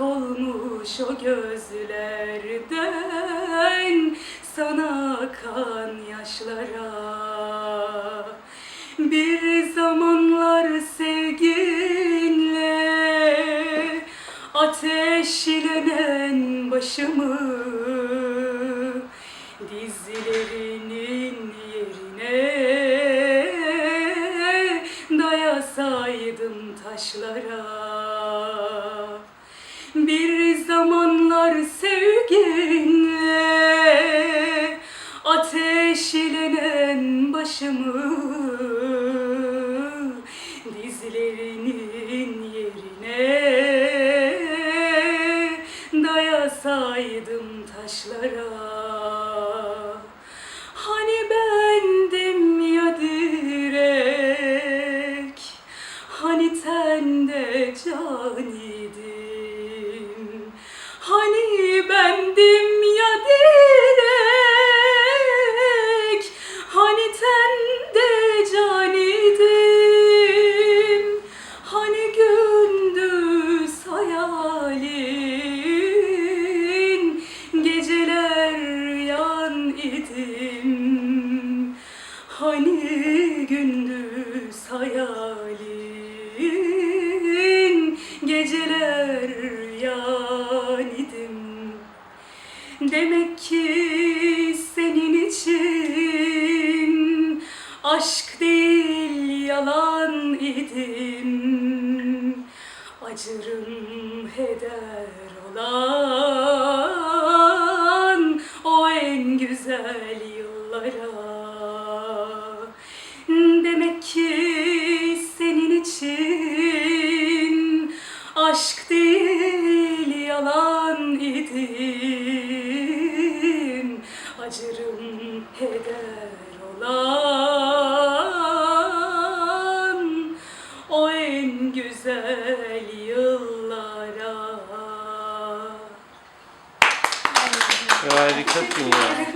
olmuş o gözlerden sana akan yaşlara. Bir zamanlar sevginle ateşlenen başımı dizlerinin yerine dayasaydım taşlara bir zamanlar sevginle ateşlenen başımı dizlerinin yerine dayasaydım taşlara Hani gündüz hayalin Geceler yan idim. Demek ki senin için aşk değil yalan idim. Acırım heder olan o en güzel yıllara aşk değil yalan idim. Acırım heder olan o en güzel yıllara. Harikasın ya.